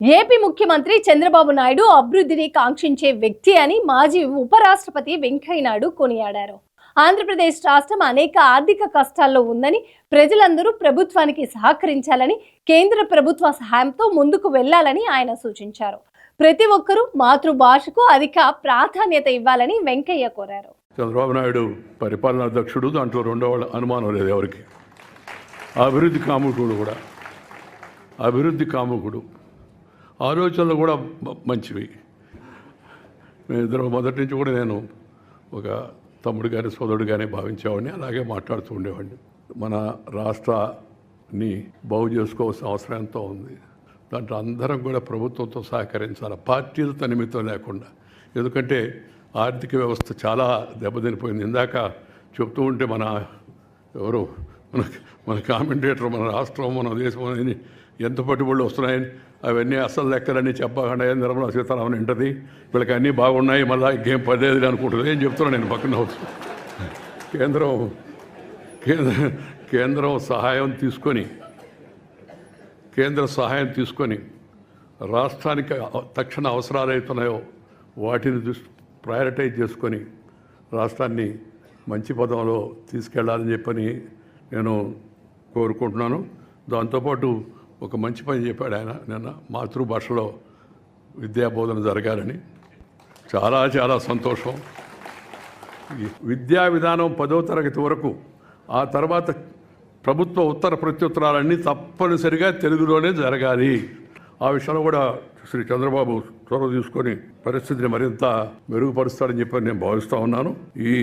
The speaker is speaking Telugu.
ఏపీ ముఖ్యమంత్రి చంద్రబాబు నాయుడు అభివృద్ధిని కాంక్షించే వ్యక్తి అని మాజీ ఉపరాష్ట్రపతి వెంకయ్యనాయుడు కొనియాడారు. ఆంధ్రప్రదేశ్ రాష్ట్రం అనేక ఆర్థిక కష్టాల్లో ఉందని ప్రజలందరూ ప్రభుత్వానికి సహకరించాలని కేంద్ర ప్రభుత్వ సహాయంతో ముందుకు వెళ్ళాలని ఆయన సూచించారు. ప్రతి ఒక్కరూ మాతృభాషకు అధిక ప్రాధాన్యత ఇవ్వాలని వెంకయ్య కోరారు. చంద్రబాబు నాయుడు పరిపాలనా అధ్యక్షుడు దాంట్లో రెండో అనుమానం లేదు ఎవరికి. అభివృద్ధి కాముకుడు కూడా. అభివృద్ధి కాముకుడు. ఆలోచనలు కూడా మంచివి. మేమిద్దరం మొదటి నుంచి కూడా నేను ఒక తమ్ముడు కానీ సోదరుడు కానీ భావించేవాడిని. అలాగే మాట్లాడుతూ ఉండేవాడిని. మన రాష్ట్రాన్ని బాగు చేసుకోవాల్సిన అవసరం ఎంతో ఉంది. దాంట్లో అందరం కూడా ప్రభుత్వంతో సహకరించాలి. పార్టీలతో నిమిత్తం లేకుండా. ఎందుకంటే ఆర్థిక వ్యవస్థ చాలా దెబ్బతినిపోయింది. ఇందాక చెప్తూ ఉంటే మన ఎవరు? మన మన కామెంటేటర్ మన రాష్ట్రం మన దేశం అని ఎంత పట్టుబడులు వస్తున్నాయని అవన్నీ అసలు లెక్కలన్నీ చెప్పకుండా ఏం నిర్మలా సీతారామన్ వింటది? వీళ్ళకి అన్నీ బాగున్నాయి మళ్ళీ ఇంకేం పడలేదు అనుకుంటుంది? ఏం చెప్తున్నాను నేను పక్కన కేంద్రం కేంద్ర కేంద్రం సహాయం తీసుకొని కేంద్ర సహాయం తీసుకొని రాష్ట్రానికి తక్షణ అవసరాలు అవుతున్నాయో వాటిని దృష్టి ప్రయారిటైజ్ చేసుకొని రాష్ట్రాన్ని మంచి పదంలో తీసుకెళ్ళాలని చెప్పని నేను కోరుకుంటున్నాను. దాంతోపాటు ఒక మంచి పని చెప్పాడు ఆయన నిన్న. మాతృభాషలో విద్యాబోధన జరగాలని. చాలా చాలా సంతోషం. విద్యా విధానం పదో తరగతి వరకు ఆ తర్వాత ప్రభుత్వ ఉత్తర ప్రత్యుత్తరాలన్నీ తప్పనిసరిగా తెలుగులోనే జరగాలి. ఆ విషయంలో కూడా శ్రీ చంద్రబాబు చొరవ తీసుకొని పరిస్థితిని మరింత మెరుగుపరుస్తాడని చెప్పి నేను భావిస్తూ ఉన్నాను. ఈ